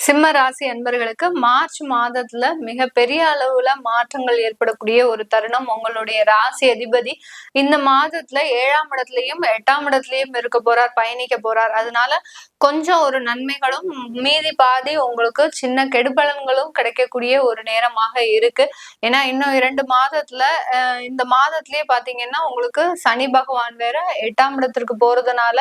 சிம்ம ராசி அன்பர்களுக்கு மார்ச் மாதத்துல மிக பெரிய அளவுல மாற்றங்கள் ஏற்படக்கூடிய ஒரு தருணம். உங்களுடைய ராசி அதிபதி இந்த மாதத்துல ஏழாம் இடத்துலயும் எட்டாம் இடத்துலயும் இருக்க போறார் பயணிக்க போறார். அதனால கொஞ்சம் ஒரு நன்மைகளும் மீதி பாதி உங்களுக்கு சின்ன கெடுபலன்களும் கிடைக்கக்கூடிய ஒரு நேரமாக இருக்கு. ஏன்னா இன்னும் இரண்டு மாதத்துல இந்த மாதத்திலேயே பாத்தீங்கன்னா உங்களுக்கு சனி பகவான் வேற எட்டாம் இடத்திற்கு போறதுனால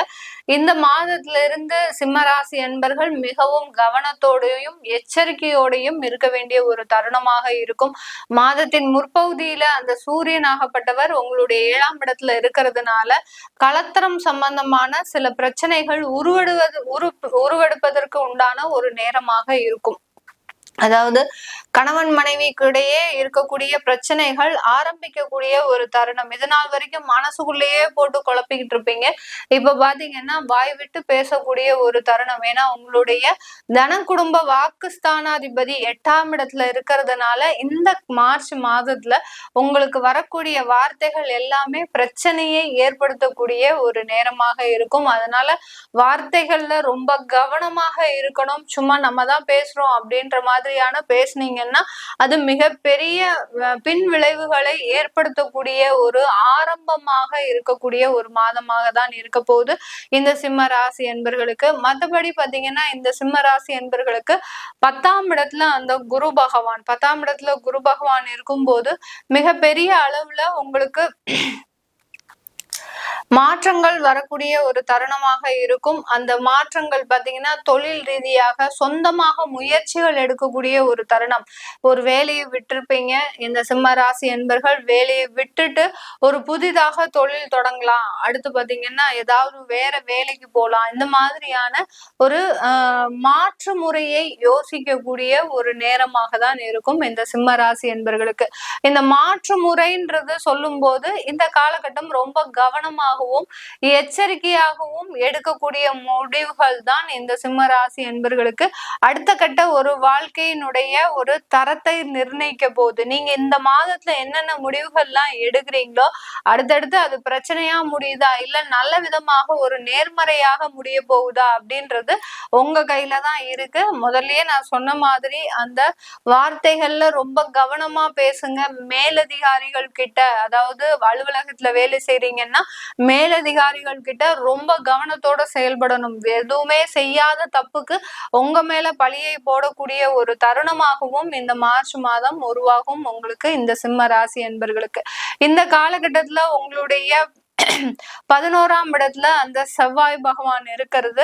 இந்த மாதத்துல இருந்து சிம்ம ராசி அன்பர்கள் மிகவும் கவனத்தோடு கவனத்தோடையும் எச்சரிக்கையோடையும் இருக்க வேண்டிய ஒரு தருணமாக இருக்கும். மாதத்தின் முற்பகுதியில அந்த சூரியன் ஆகப்பட்டவர் உங்களுடைய ஏழாம் இடத்துல இருக்கிறதுனால கலத்தரம் சம்பந்தமான சில பிரச்சனைகள் உருவெடுவது உரு உருவெடுப்பதற்கு உண்டான ஒரு நேரமாக இருக்கும். அதாவது கணவன் மனைவிக்கு இடையே இருக்கக்கூடிய பிரச்சனைகள் ஆரம்பிக்கக்கூடிய ஒரு தருணம். இது நாள் வரைக்கும் மனசுக்குள்ளேயே போட்டு குழப்பிக்கிட்டு இருப்பீங்க. இப்ப பாத்தீங்கன்னா வாய் விட்டு பேசக்கூடிய ஒரு தருணம். ஏன்னா உங்களுடைய தன குடும்ப வாக்குஸ்தானாதிபதி எட்டாம் இடத்துல இருக்கிறதுனால இந்த மார்ச் மாதத்துல உங்களுக்கு வரக்கூடிய வார்த்தைகள் எல்லாமே பிரச்சனையை ஏற்படுத்தக்கூடிய ஒரு நேரமாக இருக்கும். அதனால வார்த்தைகள்ல ரொம்ப கவனமாக இருக்கணும். சும்மா நம்ம தான் பேசுறோம் அப்படின்ற மாதிரி மாதிரியான பேசுனீங்கன்னா அது மிகப்பெரிய பின் விளைவுகளை ஏற்படுத்தக்கூடிய ஒரு ஆரம்பமாக இருக்கக்கூடிய ஒரு மாதமாக தான் இருக்க போகுது. இந்த சிம்ம ராசி என்பர்களுக்கு. மற்றபடி பாத்தீங்கன்னா இந்த சிம்ம ராசி என்பர்களுக்கு பத்தாம் இடத்துல அந்த குரு பகவான் பத்தாம் இடத்துல குரு பகவான் இருக்கும்போது மிகப்பெரிய அளவுல உங்களுக்கு மாற்றங்கள் வரக்கூடிய ஒரு தருணமாக இருக்கும். அந்த மாற்றங்கள் பாத்தீங்கன்னா தொழில் ரீதியாக சொந்தமாக முயற்சிகள் எடுக்கக்கூடிய ஒரு தருணம். ஒரு வேலையை விட்டுருப்பீங்க. இந்த சிம்ம ராசி என்பர்கள் வேலையை விட்டுட்டு ஒரு புதிதாக தொழில் தொடங்கலாம். அடுத்து பாத்தீங்கன்னா ஏதாவது வேற வேலைக்கு போகலாம் இந்த மாதிரியான ஒரு மாற்று முறையை யோசிக்கக்கூடிய ஒரு நேரமாக தான் இருக்கும் இந்த சிம்ம ராசி என்பர்களுக்கு. இந்த மாற்று முறைன்றது சொல்லும்போது இந்த காலகட்டம் ரொம்ப கவனமாக கவனமாகவும் எச்சரிக்கையாகவும் எடுக்கக்கூடிய முடிவுகள் தான் இந்த சிம்மராசி என்பர்களுக்கு அடுத்த கட்ட ஒரு வாழ்க்கையினுடைய ஒரு தரத்தை நிர்ணயிக்க போகுது. நீங்க இந்த மாதத்துல என்னென்ன முடிவுகள்லாம் எடுக்கிறீங்களோ அடுத்தடுத்து அது பிரச்சனையா முடியுதா இல்ல நல்ல விதமாக ஒரு நேர்மறையாக முடிய போகுதா அப்படின்றது உங்க கையில தான் இருக்கு. முதல்லயே நான் சொன்ன மாதிரி அந்த வார்த்தைகள்ல ரொம்ப கவனமா பேசுங்க. மேலதிகாரிகள் கிட்ட அதாவது அலுவலகத்துல வேலை செய்றீங்கன்னா மேலதிகாரிகள் கிட்ட ரொம்ப கவனத்தோட செயல்படணும். எதுவுமே செய்யாத தப்புக்கு உங்க மேல பழியை போடக்கூடிய ஒரு தருணமாகவும் இந்த மார்ச் மாதம் உருவாகும் உங்களுக்கு இந்த சிம்ம ராசி என்பர்களுக்கு இந்த காலகட்டத்துல உங்களுடைய பதினோராம் இடத்துல அந்த செவ்வாய் பகவான் இருக்கிறது.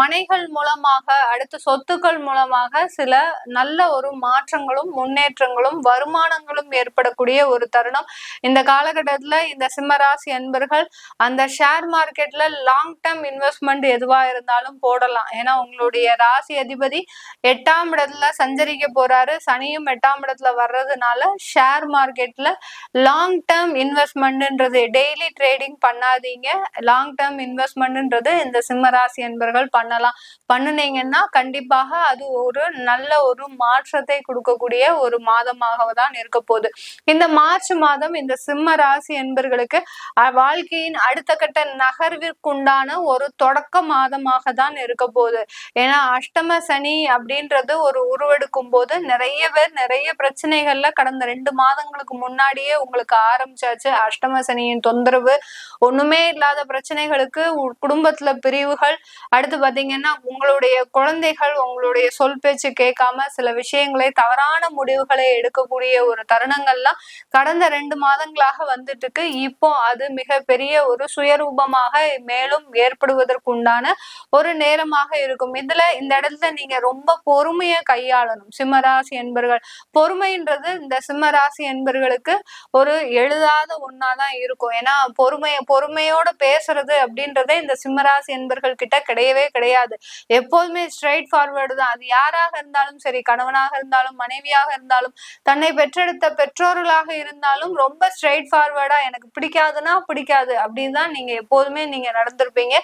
மனைகள் மூலமாக அடுத்த சொத்துக்கள் மூலமாக சில நல்ல ஒரு மாற்றங்களும் முன்னேற்றங்களும் வருமானங்களும் ஏற்படக்கூடிய ஒரு தருணம். இந்த காலகட்டத்துல இந்த சிம்மராசி அன்பர்கள் அந்த ஷேர் மார்க்கெட்ல லாங் டேர்ம் இன்வெஸ்ட்மெண்ட் எதுவா இருந்தாலும் போடலாம். ஏன்னா உங்களுடைய ராசி அதிபதி எட்டாம் இடத்துல சஞ்சரிக்க போறாரு. சனியும் எட்டாம் இடத்துல வர்றதுனால ஷேர் மார்க்கெட்ல லாங் டேர்ம் இன்வெஸ்ட்மெண்ட்ன்றது டெய்லி ட்ரேடிங் பண்ணாதீங்க. லாங் டேர்ம் இன்வெஸ்ட்மெண்ட்ன்றது இந்த சிம்மராசி என்பர்கள் பண்ணலாம். பண்ணுனீங்கன்னா கண்டிப்பாக அது ஒரு நல்ல ஒரு மாற்றத்தை கொடுக்கக்கூடிய ஒரு மாதமாக தான் இருக்க போகுது. இந்த மார்ச் மாதம் இந்த சிம்ம ராசி என்பர்களுக்கு வாழ்க்கையின் அடுத்த கட்ட நகர்விற்குண்டான ஒரு தொடக்க மாதமாக தான் இருக்க போகுது. ஏன்னா அஷ்டம சனி அப்படின்றது ஒரு உருவெடுக்கும் போது நிறைய பேர் நிறைய பிரச்சனைகள்ல கடந்த ரெண்டு மாதங்களுக்கு முன்னாடியே உங்களுக்கு ஆரம்பிச்சாச்சு. அஷ்டம சனியின் தொந்தரவு ஒண்ணுமே இல்லாத பிரச்சனைகளுக்கு குடும்பத்துல பிரிவுகள். அடுத்து பாத்தீங்கன்னா உங்களுடைய குழந்தைகள் உங்களுடைய சொல் பேச்சு கேட்காம சில விஷயங்களை தவறான முடிவுகளை எடுக்கக்கூடிய ஒரு தருணங்கள்லாம் கடந்த ரெண்டு மாதங்களாக வந்துட்டு இருக்கு இப்போ அது மிக பெரிய ஒரு சுயரூபமாக மேலும் ஏற்படுவதற்குண்டான ஒரு நேரமாக இருக்கும். இதுல இந்த இடத்துல நீங்க ரொம்ப பொறுமையை கையாளணும். சிம்மராசி என்பர்கள். பொறுமைன்றது இந்த சிம்மராசி என்பர்களுக்கு ஒரு எழுதாத ஒன்னாதான் இருக்கும். ஏன்னா பொறுமைய பொறுமையோட பேசுறது அப்படின்றதே இந்த சிம்மராசி என்பர்கள் கிட்ட கிடையவே கிடையாது. எப்போதுமே ஸ்ட்ரைட் ஃபார்வேர்டு தான். அது யாராக இருந்தாலும் சரி கணவனாக இருந்தாலும் மனைவியாக இருந்தாலும் தன்னை பெற்றெடுத்த பெற்றோர்களாக இருந்தாலும் ரொம்ப ஸ்ட்ரைட் ஃபார்வர்டா எனக்கு பிடிக்காதுன்னா பிடிக்காது அப்படின்னு தான் நீங்க எப்போதுமே நீங்க நடந்திருப்பீங்க.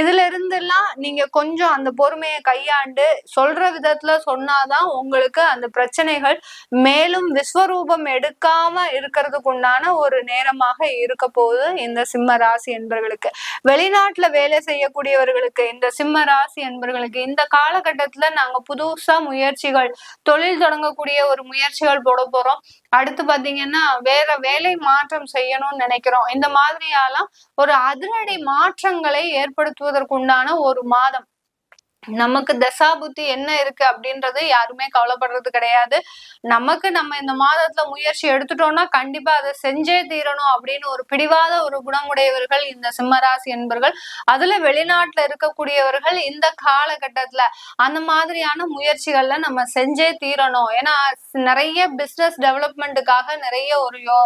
இதுல இருந்தெல்லாம் நீங்க கொஞ்சம் அந்த பொறுமையை கையாண்டு சொல்ற விதத்துல சொன்னாதான் உங்களுக்கு அந்த பிரச்சனைகள் மேலும் விஸ்வரூபம் எடுக்காம இருக்கிறதுக்கு உண்டான ஒரு நேரமாக இருக்க போகுது. இந்த சிம்ம ராசி என்பவர்களுக்கு வெளிநாட்டுல வேலை செய்யக்கூடியவர்களுக்கு இந்த சிம்ம ராசி என்பர்களுக்கு இந்த காலகட்டத்துல நாங்க புதுசா முயற்சிகள் தொழில் தொடங்கக்கூடிய ஒரு முயற்சிகள் போட போறோம். அடுத்து பாத்தீங்கன்னா வேற வேலை மாற்றம் செய்யணும்னு நினைக்கிறோம். இந்த மாதிரியெல்லாம் ஒரு அதிரடி மாற்றங்களை ஏற்படுத்துவதற்குண்டான ஒரு மாதம். நமக்கு தசாபுத்தி என்ன இருக்கு அப்படின்றது யாருமே கவலைப்படுறது கிடையாது. நமக்கு நம்ம இந்த மாதத்துல முயற்சி எடுத்துட்டோம்னா கண்டிப்பா அதை செஞ்சே தீரணும் அப்படின்னு ஒரு பிடிவாத ஒரு குணமுடையவர்கள் இந்த சிம்மராசி என்பர்கள் அதுல வெளிநாட்டுல இருக்கக்கூடியவர்கள் இந்த காலகட்டத்துல அந்த மாதிரியான முயற்சிகள்ல நம்ம செஞ்சே தீரணும். ஏன்னா நிறைய பிசினஸ் டெவலப்மெண்ட்டுக்காக நிறைய ஒரு யோ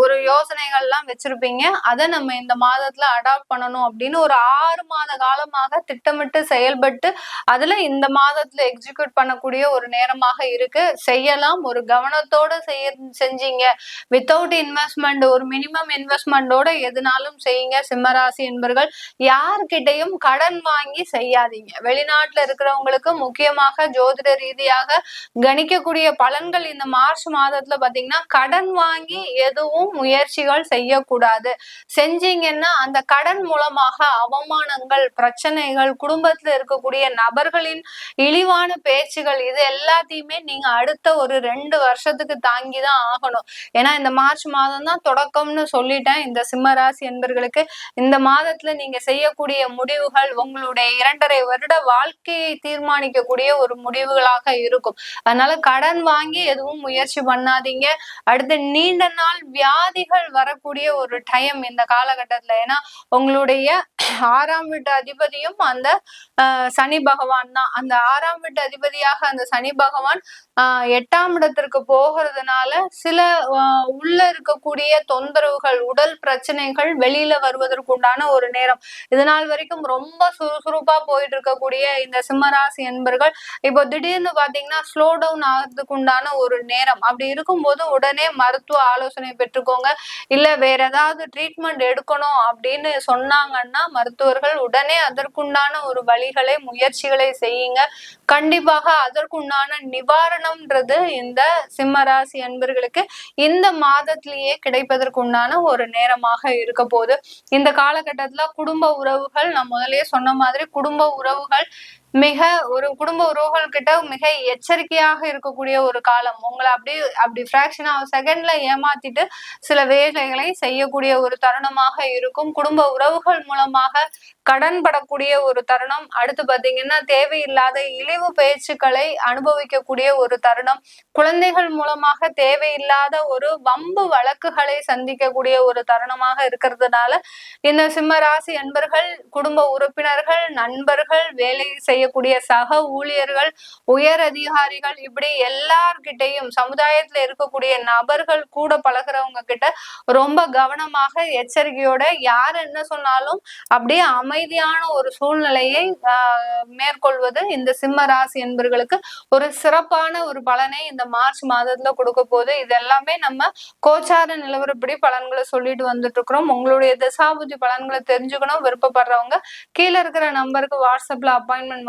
ஒரு யோசனைகள்லாம் வச்சிருப்பீங்க. அதை நம்ம இந்த மாதத்துல அடாப்ட் பண்ணணும் அப்படின்னு ஒரு ஆறு மாத காலமாக திட்டமிட்டு செயல் செயல்பட்டு அதுல இந்த மாதத்துல எக்ஸிக்யூட் பண்ணக்கூடிய ஒரு நேரமாக இருக்கு. செய்யலாம். ஒரு கவனத்தோட செய்ய செஞ்சீங்க. வித்தவுட் இன்வெஸ்ட்மெண்ட் ஒரு மினிமம் இன்வெஸ்ட்மெண்டோட எதுனாலும் செய்யுங்க. சிம்மராசி என்பர்கள் யார்கிட்டையும் கடன் வாங்கி செய்யாதீங்க. வெளிநாட்டுல இருக்கிறவங்களுக்கு முக்கியமாக ஜோதிட ரீதியாக கணிக்கக்கூடிய பலன்கள் இந்த மார்ச் மாதத்துல பாத்தீங்கன்னா கடன் வாங்கி எதுவும் முயற்சிகள் செய்யக்கூடாது. செஞ்சீங்கன்னா அந்த கடன் மூலமாக அவமானங்கள் பிரச்சனைகள் குடும்பத்துல இருக்கக்கூடிய நபர்களின் இழிவான பேச்சுகள் இது எல்லாத்தையுமே நீங்க அடுத்த ஒரு ரெண்டு வருஷத்துக்கு தாங்கி தான் ஆகணும். ஏன்னா இந்த மார்ச் மாதம் தான் தொடக்கம்னு சொல்லிட்டேன். இந்த சிம்ம ராசி என்பர்களுக்கு இந்த மாதத்துல நீங்க செய்யக்கூடிய முடிவுகள் உங்களுடைய இரண்டரை வருட வாழ்க்கையை தீர்மானிக்கக்கூடிய ஒரு முடிவுகளாக இருக்கும். அதனால கடன் வாங்கி எதுவும் முயற்சி பண்ணாதீங்க. அடுத்து நீண்ட நாள் வியாதிகள் வரக்கூடிய ஒரு டைம் இந்த காலகட்டத்துல. ஏன்னா உங்களுடைய ஆறாம் வீட்டு அதிபதியும் அந்த சனி பகவான் தான். அந்த ஆறாம் வீட்டு அதிபதியாக அந்த சனி பகவான் ஆஹ் எட்டாம் இடத்திற்கு போகிறதுனால சில உள்ள இருக்கக்கூடிய தொந்தரவுகள் உடல் பிரச்சனைகள் வெளியில வருவதற்கு உண்டான ஒரு நேரம். இதனால் வரைக்கும் ரொம்ப சுறுசுறுப்பா போயிட்டு இருக்கக்கூடிய இந்த சிம்மராசி என்பர்கள் இப்போ திடீர்னு பாத்தீங்கன்னா ஸ்லோ டவுன் ஆகிறதுக்கு உண்டான ஒரு நேரம். அப்படி இருக்கும்போது உடனே மருத்துவ ஆலோசனை பெற்றுக்கோங்க. இல்ல வேற ஏதாவது ட்ரீட்மெண்ட் எடுக்கணும் அப்படின்னு சொன்னாங்கன்னா மருத்துவர்கள் உடனே அதற்குண்டான ஒரு வழிகள் முயற்சிகளை செய்யுங்க. கண்டிப்பாக அதற்குண்டான நிவாரணம்ன்றது இந்த சிம்மராசி அன்பர்களுக்கு இந்த மாதத்திலேயே கிடைப்பதற்குண்டான ஒரு நேரமாக இருக்க போகுது. இந்த காலகட்டத்துல குடும்ப உறவுகள் நான் முதலே சொன்ன மாதிரி குடும்ப உறவுகள் மிக ஒரு குடும்ப உறவுகள் கிட்ட மிக எச்சரிக்கையாக இருக்கக்கூடிய ஒரு காலம். உங்களை அப்படி அப்படி ஃபிராக்ஷன் ஆஃப் செகண்ட்ல ஏமாத்திட்டு சில வேலைகளை செய்யக்கூடிய ஒரு தருணமாக இருக்கும். குடும்ப உறவுகள் மூலமாக கடன் படக்கூடிய ஒரு தருணம். அடுத்து பாத்தீங்கன்னா தேவையில்லாத இழிவு பேச்சுக்களை அனுபவிக்கக்கூடிய ஒரு தருணம். குழந்தைகள் மூலமாக தேவையில்லாத ஒரு வம்பு வழக்குகளை சந்திக்கக்கூடிய ஒரு தருணமாக இருக்கிறதுனால இந்த சிம்ம ராசி அன்பர்கள் குடும்ப உறுப்பினர்கள் நண்பர்கள் வேலை செய்ய செய்யக்கூடிய சக ஊழியர்கள் உயர் அதிகாரிகள் இப்படி எல்லார்கிட்டையும் சமுதாயத்துல இருக்கக்கூடிய நபர்கள் கூட பழகிறவங்க கிட்ட ரொம்ப கவனமாக எச்சரிக்கையோட யார் என்ன சொன்னாலும் அப்படியே அமைதியான ஒரு சூழ்நிலையை மேற்கொள்வது இந்த சிம்ம ராசி என்பர்களுக்கு ஒரு சிறப்பான ஒரு பலனை இந்த மார்ச் மாதத்துல கொடுக்க போகுது. இது எல்லாமே நம்ம கோச்சார நிலவரப்படி பலன்களை சொல்லிட்டு வந்துட்டு இருக்கிறோம் உங்களுடைய தசாபுதி பலன்களை தெரிஞ்சுக்கணும். விருப்பப்படுறவங்க கீழே இருக்கிற நம்பருக்கு வாட்ஸ்அப்ல அப்பாயின்மெண்ட்